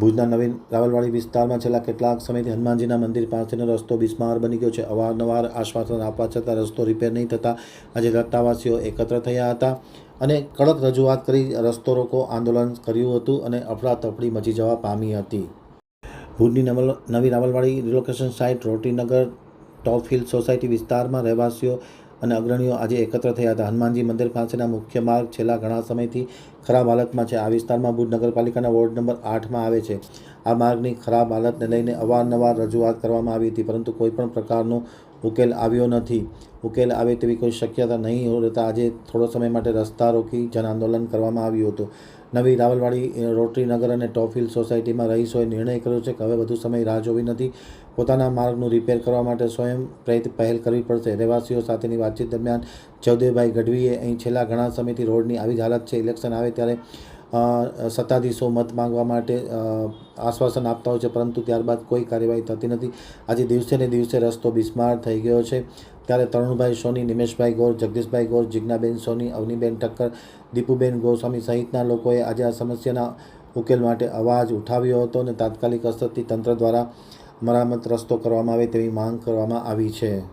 ભુજના નવીન રાવલવાડી વિસ્તારમાં છેલ્લા કેટલાક સમયથી હનુમાનજીના મંદિર પાસેનો રસ્તો બિસ્માર બની ગયો છે. અવારનવાર આશ્વાસન આપવા છતાં રસ્તો રિપેર નહીં થતાં આજે રસ્તાવાસીઓ એકત્ર થયા હતા અને કડક રજૂઆત કરી રસ્તો રોકો આંદોલન કર્યું હતું અને અફડાતફડી મચી જવા પામી હતી. ભુજની નવલ નવી Rawalwadi relocation site Rotinagar top hill society વિસ્તારમાં રહેવાસીઓ અને અગ્રણીઓ આજે એકત્ર થયા હતા. હનુમાનજી મંદિર પાસેના મુખ્ય માર્ગ છેલ્લા ઘણા સમયથી ખરાબ હાલતમાં છે. આ વિસ્તારમાં ભુજ નગરપાલિકાના વોર્ડ નંબર આઠમાં આવે છે. આ માર્ગની ખરાબ હાલતને લઈને અવારનવાર રજૂઆત કરવામાં આવી હતી, પરંતુ કોઈપણ પ્રકારનો ઉકેલ આવ્યો નથી. ઉકેલ આવે તેવી કોઈ શક્યતા નહીં રહેતા આજે થોડો સમય માટે રસ્તા રોકી જન આંદોલન કરવામાં આવ્યું હતું. નવી રાવલવાડી રોટરી નગર અને ટોફિલ સોસાયટીમાં રહીશોએ નિર્ણય કર્યો છે કે હવે વધુ સમય રાહ જોવી નથી. પોતાના માર્ગનું રિપેર કરવા માટે સ્વયં પ્રેરિત પહેલ કરવી પડશે. રહેવાસીઓ સાથેની વાતચીત દરમિયાન જવદેવભાઈ ગઢવીએ અહીં છેલ્લા ઘણા સમયથી રોડની આવી જ હાલત છે. ઇલેક્શન આવે ત્યારે સત્તાધીશો મત માંગવા માટે આશ્વાસન આપતા હોય છે, પરંતુ ત્યારબાદ કોઈ કાર્યવાહી થતી નથી. આજે દિવસે ને દિવસે રસ્તો બિસ્માર થઈ ગયો છે. ત્યારે તરુણભાઈ સોની, નિમેશભાઈ ગોર, જગદીશભાઈ ગોર, જિજ્ઞાબેન સોની, અવનીબેન ઠક્કર દીપુબેન ગોસ્વામી સહિતના લોકોએ આજે આ સમસ્યાના ઉકેલ માટે અવાજ ઉઠાવ્યો હતો અને તાત્કાલિક અસરથી તંત્ર દ્વારા મરામત રસ્તો કરવામાં આવે તેવી માંગ કરવામાં આવી છે.